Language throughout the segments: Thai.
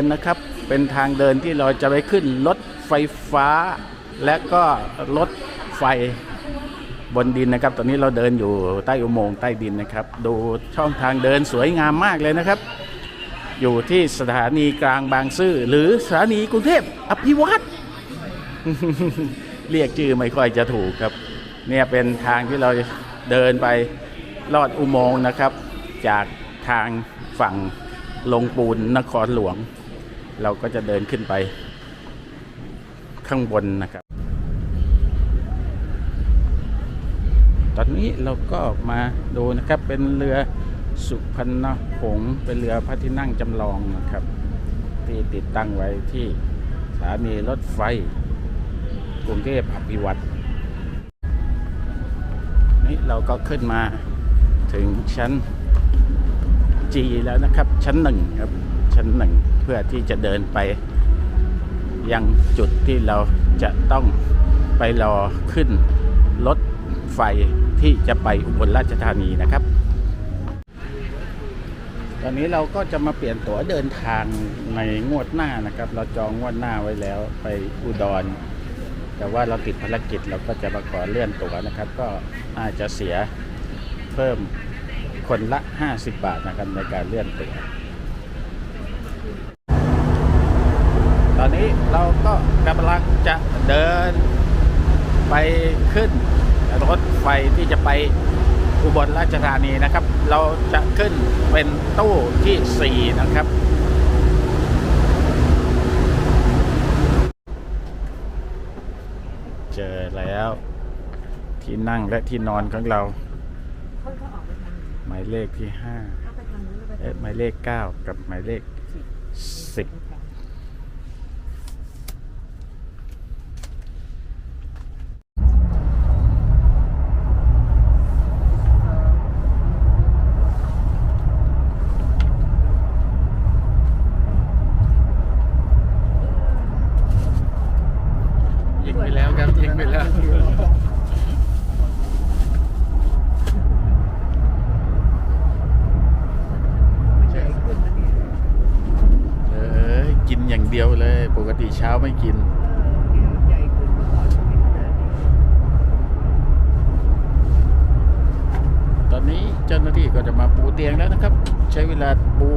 ินนะครับ เป็นทางเดินที่เราจะไปขึ้นรถไฟฟ้า และก็รถไฟบนดินนะครับ ตอนนี้เราเดินอยู่ใต้อุโมงค์ใต้ดินนะครับ ดูช่องทางเดินสวยงามมากเลยนะครับ อยู่ที่สถานีกลางบางซื่อหรือสถานีกรุงเทพอภิวัตรเรียกชื่อไม่ค่อยจะถูกครับ เนี่ยเป็นทางที่เราเดินไปลอดอุโมงค์นะครับ จากทางฝั่งลงปูนนครหลวง เราก็จะเดินขึ้นไปข้างบนนะครับ ตอนนี้เราก็มาดูนะครับ เป็นเรือสุพรรณหงส์เป็นเรือพระที่นั่งจำลองนะครับ ที่ติดตั้งไว้ที่สถานีรถไฟ กรุงเทพอภิวัตรนี่เราก็ขึ้นมาถึงชั้น G แล้วนะครับ ชั้นหนึ่งครับ ชั้นหนึ่งเพื่อที่จะเดินไป ยังจุดที่เราจะต้องไปรอขึ้นรถไฟที่จะไปอุบลราชธานีนะครับ ตอนนี้เราก็จะมาเปลี่ยนตั๋วเดินทางในงวดหน้านะครับ เราจองงวดหน้าไว้แล้วไปอุดร แต่ว่าเราติดภารกิจเราก็จะมาขอเลื่อนตั๋วนะครับ ก็อาจจะเสียเพิ่มคนละ 50 บาทนะครับในการเลื่อนตั๋ว ตอนนี้เราก็กำลังจะเดินไปขึ้นรถไฟที่จะไปอุบลราชธานีนะครับ เราจะขึ้นเป็นตู้ที่ 4 นะครับ เจอแล้วที่นั่งและที่นอนของเรา หมายเลขที่5เอ๊ะหมายเลข 9 กับหมายเลข 10 ยิง ไปแล้งไปแล้วเออกินอย่างเดียวเลย ปกติเช้าไม่กินตอนนี้เจ้าหน้าที่ก็จะมาปูเตียงแล้วนะครับ ใช้เวลาปู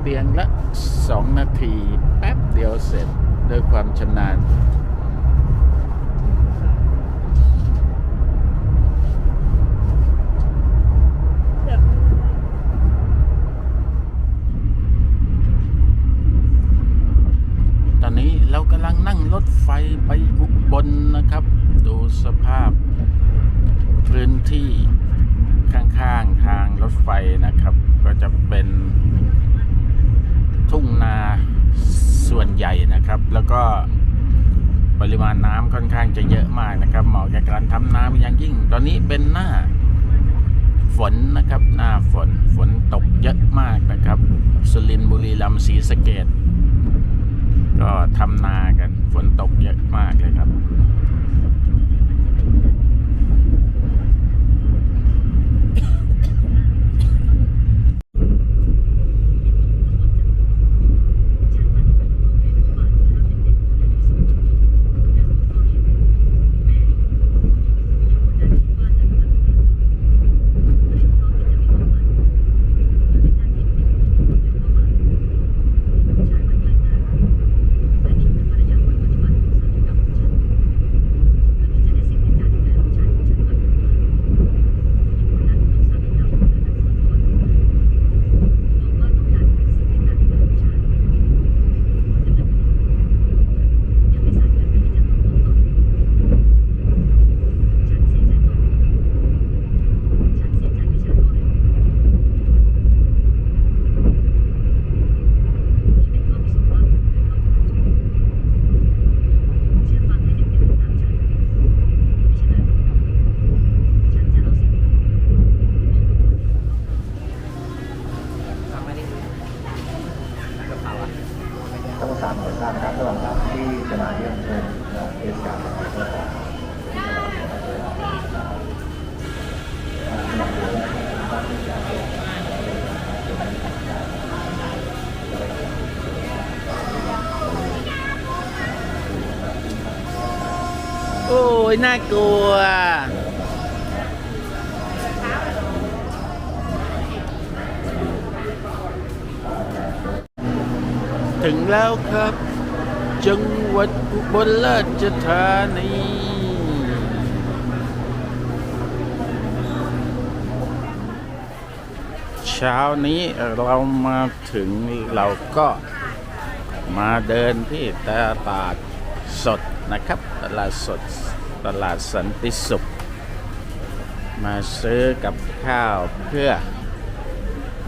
เตียงละ 2 นาที แป๊บเดียวเสร็จด้วยความชำนาญ ตอนนี้เรากำลังนั่งรถไฟไปอุบลนนะครับ ดูสภาพพื้นที่ข้างๆทางรถไฟนะครับ ก็จะเป็นทุ่งนาส่วนใหญ่นะครับ แล้วก็ปริมาณน้ำค่อนข้างจะเยอะมากนะครับ เหมาะกับการทำน้ำอย่างยิ่ง ตอนนี้เป็นหน้าฝนนะครับ หน้าฝนฝนตกเยอะมากนะครับ สุรินทร์บุรีรัมย์ศรีสะเกด ก็ทำนากันฝนตกเยอะมากเลยครับ ยน่ากลัว ถึงแล้วครับ จังหวัดอุบลราชธานีเช้านี้เรามาถึงเราก็มาเดินที่ตลาดสดนะครับตลาดสด ตลาดสันติสุข มาซื้อกับข้าวเพื่อ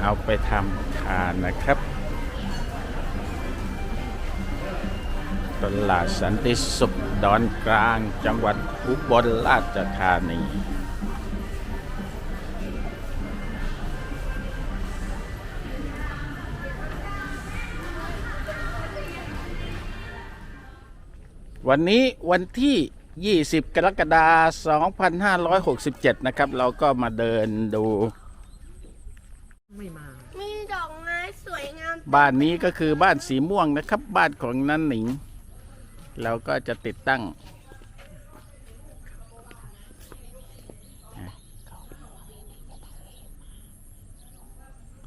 เอาไปทำทานนะครับ ตลาดสันติสุขดอนกลางจังหวัดอุบลราชธานีวันนี้วันที่ 20 กรกฎาคม2567 นะครับ เราก็มาเดินดู ไม่มา มีดอกไม้สวยงามบ้านนี้ก็คือบ้านสีม่วงนะครับ บ้านของนันหนิง เราก็จะติดตั้ง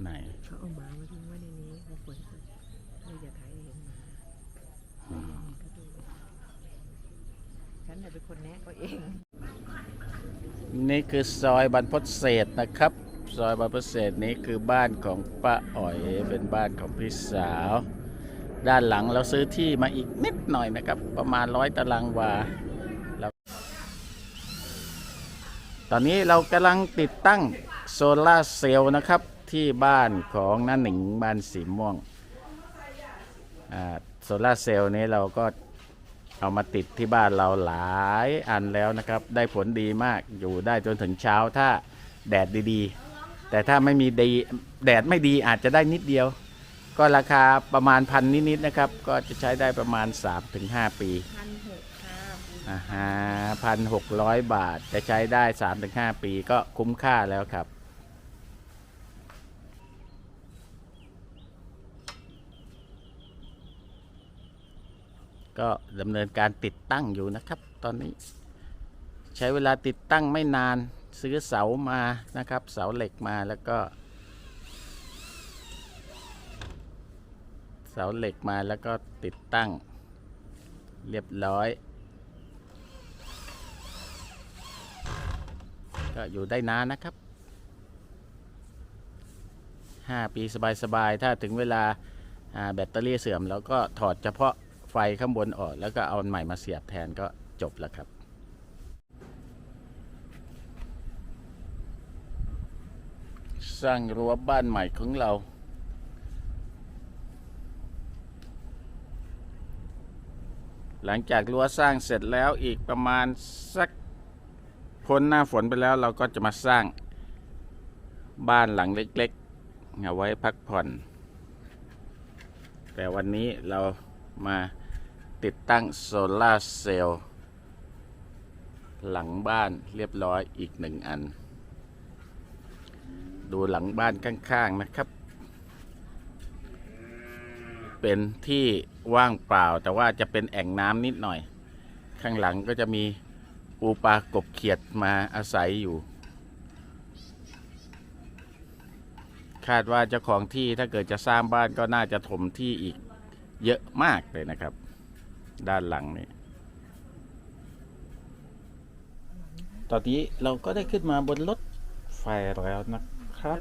ไหน เขาเอาหมามาทิ้งไว้ในนี้เขาฝนตกเราอย่าถ่ายเห็นหมาก็ดูฉันน่ะ เป็นคนแนะเขาเอง นี่คือซอยบรรพตเศษนะครับ ซอยบรรพตเศษนี้คือบ้านของป้าอ๋อยเป็นบ้านของพี่สาว ด้านหลังเราซื้อที่มาอีกนิดหน่อยนะครับ ประมาณร้อยตารางวาตอนนี้เรากำลังติดตั้งโซลาร์เซลล์นะครับที่บ้านของน้าหนิงบ้านสีม่วงโซลาร์เซลล์นี้เราก็ เอามาติดที่บ้านเราหลายอันแล้วนะครับ ได้ผลดีมากอยู่ได้จนถึงเช้าถ้าแดดดีๆ แต่ถ้าไม่มีดีแดดไม่ดีอาจจะได้นิดเดียว ก็ราคาประมาณพันนิดๆนะครับ ก็จะใช้ได้ประมาณ 3-5 ปีพันหกค่ะอ่าฮะพันหกร้อยบาทจะใช้ได้ 3-5 ปีก็คุ้มค่าแล้วครับ ก็ดำเนินการติดตั้งอยู่นะครับ ตอนนี้ใช้เวลาติดตั้งไม่นานซื้อเสามานะครับ เสาเหล็กมาแล้วก็ เสาเหล็กมาแล้วก็ติดตั้ง เรียบร้อย ก็อยู่ได้นานนะครับ 5 ปีสบายๆ ถ้าถึงเวลาแบตเตอรี่เสื่อม แล้วก็ถอดเฉพาะ ไฟข้างบนออกแล้วก็เอาอันใหม่มาเสียบแทนก็จบแล้วครับสร้างรั้วบ้านใหม่ของเรา หลังจากรั้วสร้างเสร็จแล้วอีกประมาณสักพ้นหน้าฝนไปแล้วเราก็จะมาสร้างบ้านหลังเล็กๆเอาไว้พักผ่อน แต่วันนี้เรามา ติดตั้งโซลาเซลล์หลังบ้านเรียบร้อยอีกหนึ่งอัน ดูหลังบ้านข้างๆนะครับ เป็นที่ว่างเปล่าแต่ว่าจะเป็นแอ่งน้ำนิดหน่อย ข้างหลังก็จะมีปูปลากบเขียดมาอาศัยอยู่ คาดว่าเจ้าของที่ถ้าเกิดจะสร้างบ้านก็น่าจะถมที่อีกเยอะมากเลยนะครับ ด้านหลังนี้ตอนนี้เราก็ได้ขึ้นมาบนรถไฟแล้วนะครับ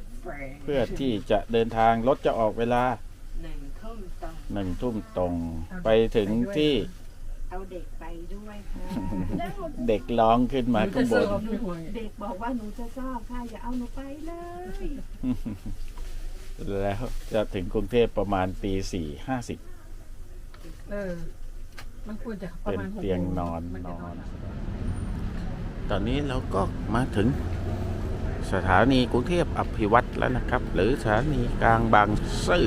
เพื่อที่จะเดินทางรถจะออกเวลาหนึ่งทุ่มตรงหนึ่งทุ่มตรงไปถึงที่เอาเด็กไปด้วยค่ะเด็กร้องขึ้นมาข้างบนเด็กบอกว่าหนูจะชอบค่ะอย่าเอาหนูไปเลย แล้วจะถึงกรุงเทพประมาณตีสี่ห้าสิบเออ มันควรจะประเป็นมาณหกเตียงโมนอนมันนจะอนตอนนี้เราก็มาถึงสถานีกรุงเทพอภิวัตรแล้วนะครับ หรือสถานีกลางบางซื่อ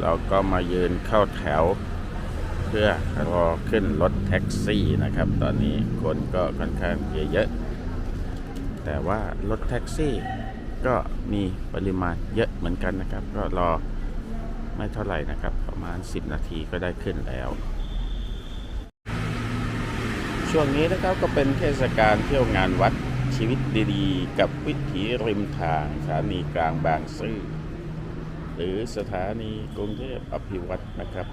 เราก็มายืนเข้าแถว เพื่อรอขึ้นรถแท็กซี่นะครับ ตอนนี้คนก็ค่อนข้างเยอะๆแต่ว่ารถแท็กซี่ก็มีปริมาณเยอะเหมือนกันนะครับ ก็รอไม่เท่าไหร่นะครับ ประมาณ 10 นาทีก็ได้ขึ้นแล้ว ช่วงนี้นะครับก็เป็นเทศกาลเที่ยวงานวัดชีวิตดีๆ กับวิถีริมทางสถานีกลางบางซื่อหรือสถานีกรุงเทพอภิวัตนะครับ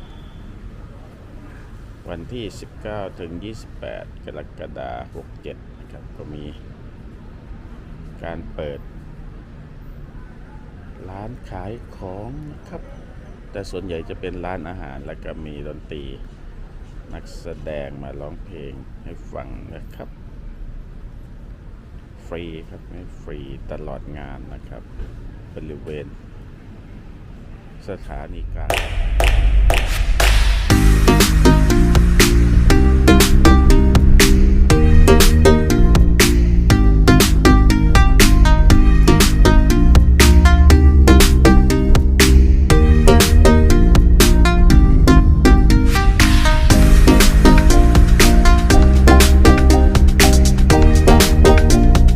วันที่ 19 ถึง 28 กรกฎาคม67 นะครับ ก็มีการเปิด ร้านขายของนะครับ แต่ส่วนใหญ่จะเป็นร้านอาหารแล้วก็มีดนตรี นักแสดงมาร้องเพลงให้ฟังนะครับ ฟรีครับไม่ฟรีตลอดงานนะครับ บริเวณสถานีกลาง